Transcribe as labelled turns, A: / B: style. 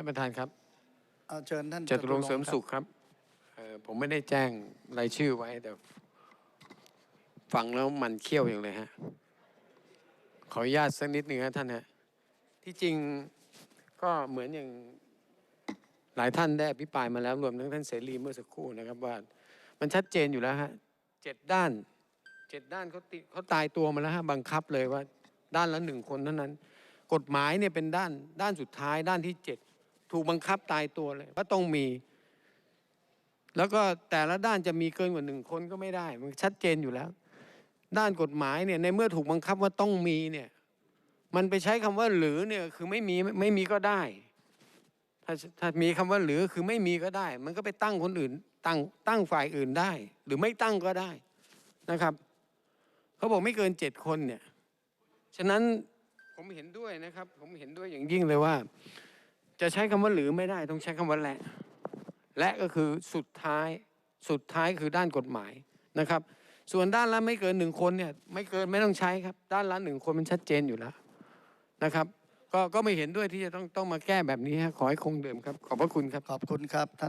A: ท่านประธานครับ
B: เอาเชิญท่าน
A: จตุรงค์เสริม
B: คบ
A: สุขครับเอ่อผมไม่ได้แจ้งรายชื่อไว้แต่ฟังแล้วมันเขี้ยวอย่างเลยฮะ ขออนุญาตสักนิดหนึ่งครับท่านฮะ ที่จริงก็เหมือนอย่างหลายท่านได้อภิปรายมาแล้วรวมทั้งท่านเสรีเมื่อสักครู่นะครับว่า มันชัดเจนอยู่แล้วฮะเจ็ดด้านเจ็ดด้านเขาติเขาตายตัวมาแล้วฮะบังคับเลยว่า ด้านละหนึ่งคนเท่านั้น กฎหมายเนี่ยเป็นด้านด้านสุดท้ายด้านที่เจ็ด ถูกบังคับตายตัวเลยว่าต้องมี แล้วก็แต่ละด้านจะมีเกินกว่าหนึ่งคนก็ไม่ได้ มันชัดเจนอยู่แล้ว ด้านกฎหมายเนี่ยในเมื่อถูกบังคับว่าต้องมีเนี่ย มันไปใช้คำว่าหรือเนี่ยคือไม่มีไม่มีก็ได้ ถ้าถ้ามีคำว่าหรือคือไม่มีก็ได้ มันก็ไปตั้งคนอื่น ตั้งตั้งฝ่ายอื่นได้ หรือไม่ตั้งก็ได้นะครับเขาบอกไม่เกินเจ็ดคนเนี่ย ฉะนั้นผมเห็นด้วยนะครับ ผมเห็นด้วยอย่างยิ่งเลยว่า จะใช้คำว่าหรือไม่ได้ต้องใช้คำว่าและ และก็คือสุดท้ายสุดท้ายคือด้านกฎหมายนะครับ ส่วนด้านละไม่เกินหนึ่งคนเนี่ยไม่เกินไม่ต้องใช้ครับ ด้านละหนึ่งคนมันชัดเจนอยู่แล้วนะครับ ก็ก็ไม่เห็นด้วยที่จะต้องต้องมาแก้แบบนี้ฮะขอให้คงเดิมครับ ขอบพระคุณครับ
B: ขอบคุณครับท่าน